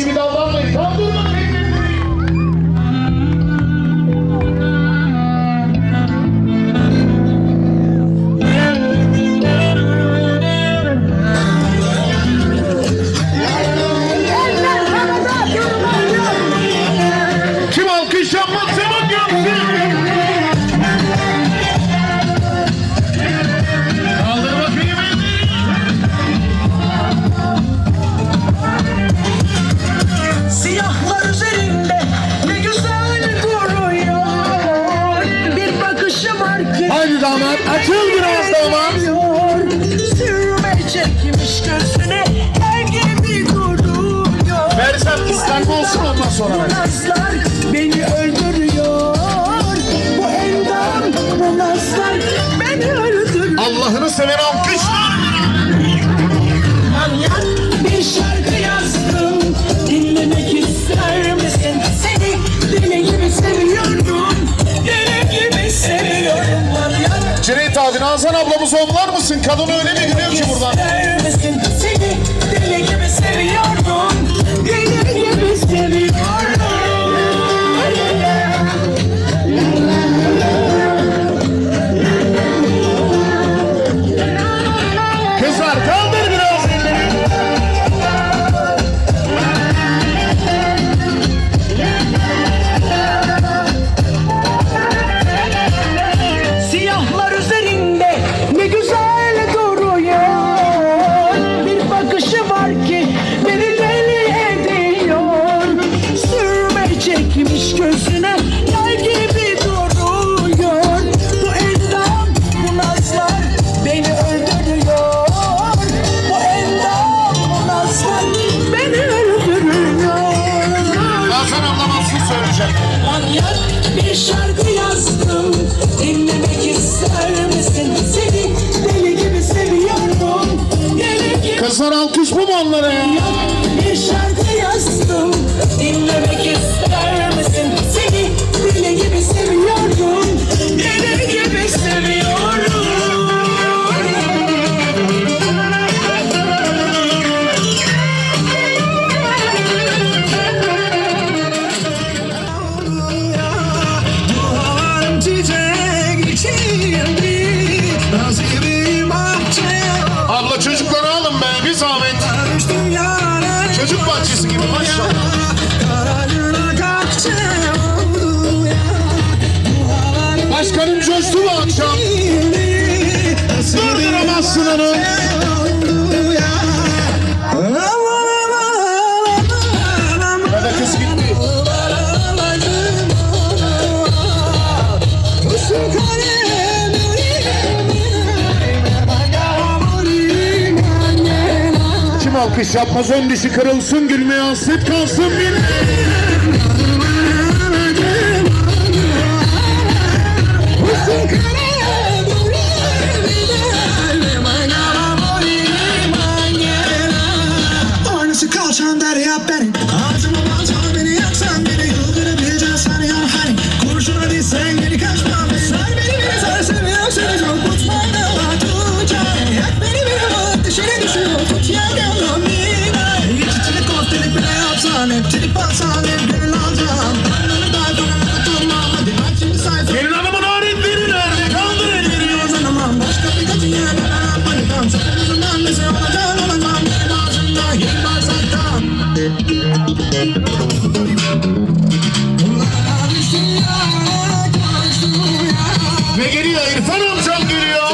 gibi davranmayın. Kandırma kendinizi. Kim alkışlanmasın? Açıl, açıl biraz damat. Sürme çekmiş gözüne her gemi durduruyor. Mersem İstanbul olsun ondan sonra. Nazlar Nazan ablamızı omlar mısın? Kadını öyle bir Jack. çocuk bahçesi gibi maşallah. Başkanım coştu bu akşam. Durduramazsın onu. alkış yapmaz. Ön dişi kırılsın gülmeye hasret kalsın. Bir hastane Ve geliyor İrfan'ım çok geliyor.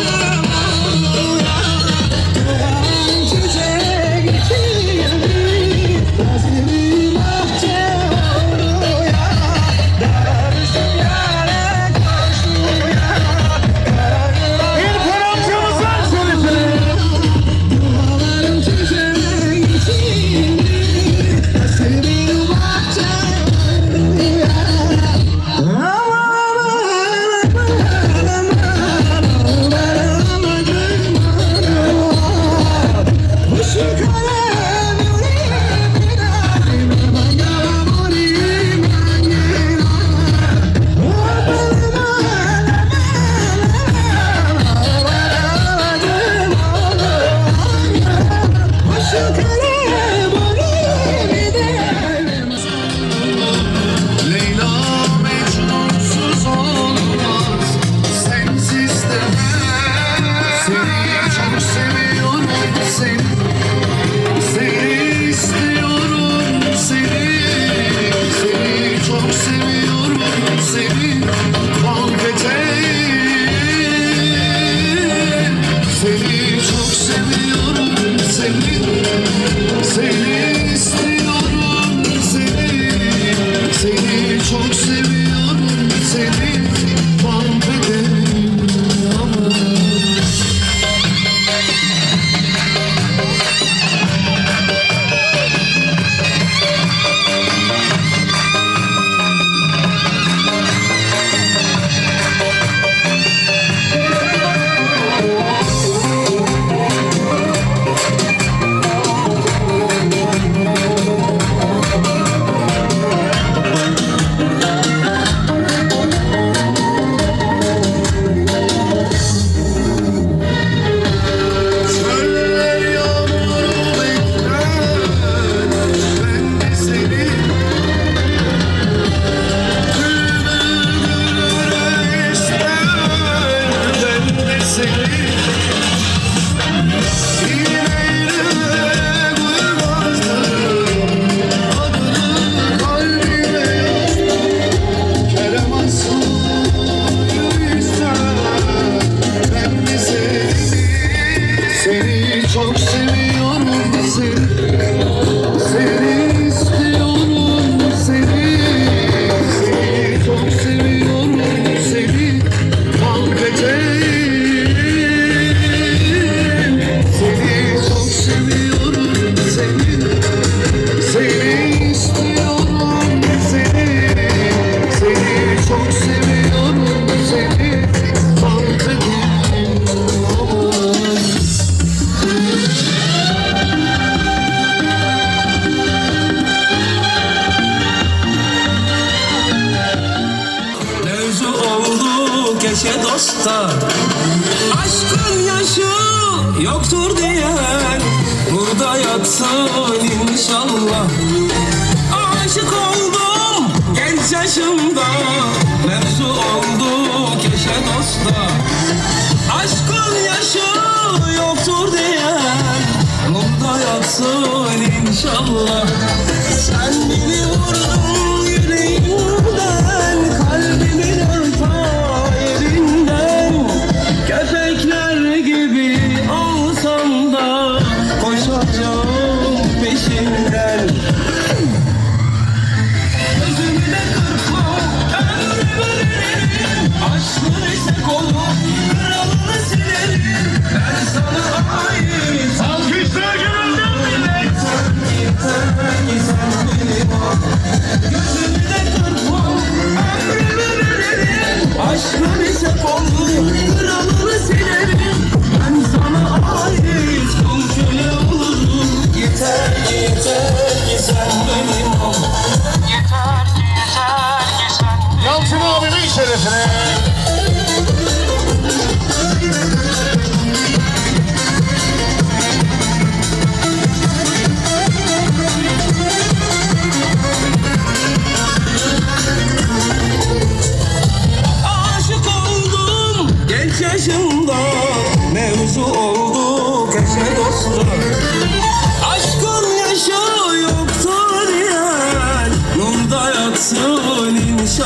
dosta Aşkın yaşı yoktur diyen Burada yatsın inşallah. Aşık oldum genç yaşımda. olacağım peşinden. Gözümü de kırpma ömrümü veririm. Aşkın ise kolum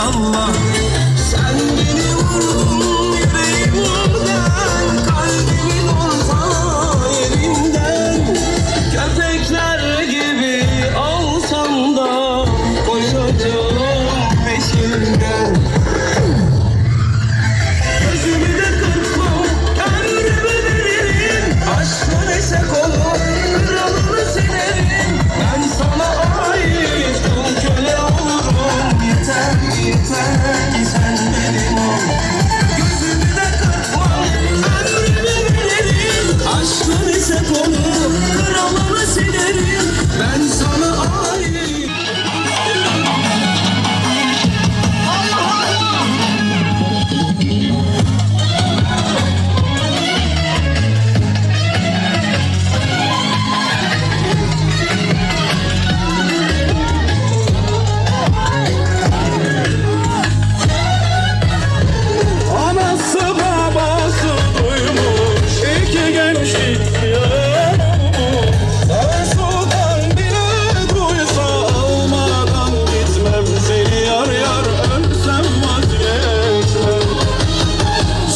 Allah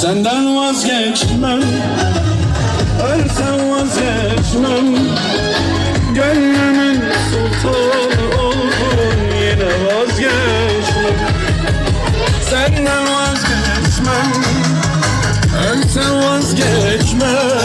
Senden vazgeçmem. Ölsem vazgeçmem. Gönlümün sultanı oldun Yine vazgeçmem. Senden vazgeçmem. Ölsem vazgeçmem.